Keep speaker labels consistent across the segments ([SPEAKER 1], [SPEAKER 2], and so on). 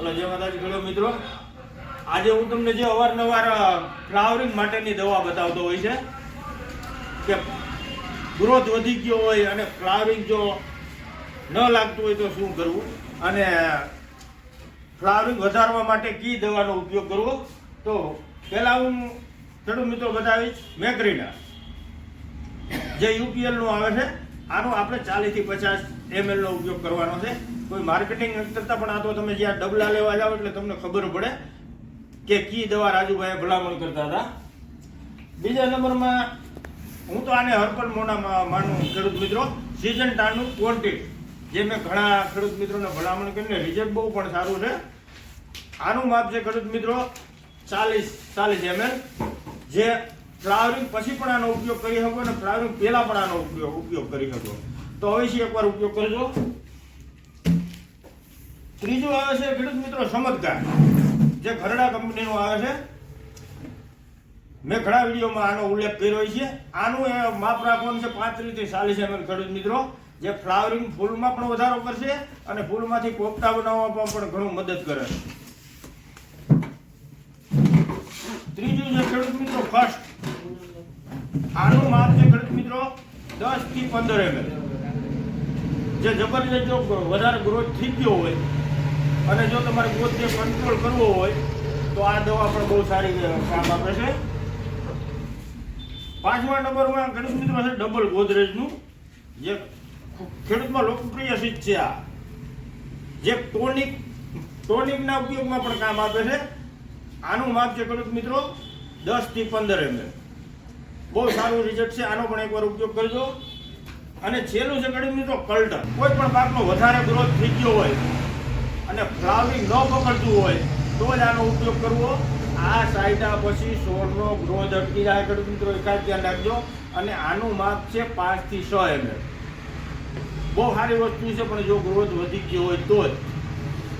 [SPEAKER 1] Hello, જય માતાજી, ખેડૂત મિત્રો. આજે હું તમને જે અવારનવાર ફ્લાવરિંગ માટેની દવા બતાવતો હોય છે કે ગ્રોથ વધી ગયો હોય અને ફ્લાવરિંગ જો ન લાગતું હોય તો શું કરવું? અને ફ્લાવરિંગ વધારવા માટે કી દવાનો ઉપયોગ કરવો? તો પહેલાં હું ખેડૂત મિત્રો બતાવીશ મેગ્રીના જે યુપીએલનું આવે છે. આનો આપણે ચાલીસથી પચાસ એમએલ નો ઉપયોગ કરવાનો છે. કોઈ માર્કેટિંગ કરતા પણ આ તો તમે જ્યાં ડબલા લેવા જાઓ એટલે તમને ખબર પડે કે કી દવા રાજુભાઈ ભલામણ કરતા હતા. બીજા નંબરમાં હું તો આને હર્બલ મોના માનું ખેડૂત મિત્રો સિઝન ટાણનું ક્વોન્ટિટી જે મેં ઘણા ખેડૂત મિત્રોને ભલામણ કરીને રિઝલ્ટ બહુ પણ સારું છે. આનું માપ છે ખેડૂત મિત્રો ચાલીસ ચાલીસ એમએલ જે ફ્લાવરિંગ પછી પણ આનો ઉપયોગ કરી શકો અને ફ્લાવરિંગ પહેલા પણ આનો ઉપયોગ ઉપયોગ કરી શકો. તો હવે છે એકવાર ઉપયોગ કરજો. ત્રીજું આવે છે ખેડૂત મિત્રો સમજદાર. જે ઘરડા કંપનીનું આવે છે. મેં ઘણા વિડીયોમાં આનો ઉલ્લેખ કર્યો છે. આનું એ માપ રાખવાનું છે પાંત્રીસથી ચાલીસ એમએલ ખેડૂત મિત્રો. જે ફ્લાવરિંગ ફૂલમાં પણ વધારો કરશે અને ફૂલમાંથી કોફતા બનાવવામાં પણ ઘણું મદદ કરે. ત્રીજું છે ખેડૂત મિત્રો ફર્સ્ટ. આનું માપ છે ખેડૂત મિત્રો દસથી પંદર એમએલ જે જબરજસ્ત જો વધારે ગ્રોથ થઈ ગયો હોય અને જો તમારે ગ્રોથને કંટ્રોલ કરવો હોય, તો આ દવા પણ બહુ સારી કામ આપે છે. પાંચમા નંબરમાં ખેડૂત મિત્રો છે ડબલ ગોદરેજનું. જે ખેડૂતમાં લોકપ્રિય ચીજ છે આ. જે ટોનિક, ટોનિકના ઉપયોગમાં પણ કામ આપે છે. આનું માપ છે ખેડૂત મિત્રો દસથી પંદર એમએલ બહુ સારું રિઝલ્ટ છે, આનો પણ એકવાર ઉપયોગ કરજો. અને છેલ્લું છે કડી મિત્રો કલ્ટર કોઈ પણ પાકનો વધારે ગ્રોથ થઈ ગયો હોય અને ફ્લાવરિંગ ન પકડતું હોય, તો જ આનો ઉપયોગ કરવો. આ સાઈડા પછી સોળનો ગ્રોથ અટકી જાય કડી મિત્રો, એકાદ ધ્યાન રાખજો. અને આનું માપ છે પાંચથી છ એમ બહુ સારી વસ્તુ છે, પણ જો ગ્રોથ વધી ગયો હોય તો જ.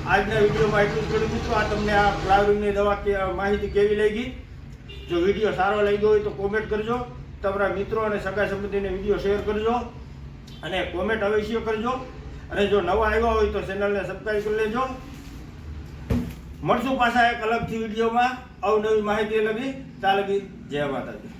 [SPEAKER 1] આજના વિડીયોમાં એટલું જ ખેડૂત મિત્રો, આ તમને આ ફ્લાવરિંગની દવા માહિતી કેવી લાગી? જો વીડિયો સારો લાગ્યો હોય તો કોમેન્ટ કરજો. તમારા મિત્રો અને સગા સંબંધીને વીડિયો શેર કરજો અને કોમેન્ટ અવશ્ય કરજો. અને જો નવા આવ્યા હોય તો ચેનલને સબસ્ક્રાઈબ કરી લેજો. મળશું પાછા એક અલગથી વિડીયોમાં. અવનવી માહિતી લગી. ત્યાં જય માતાજી.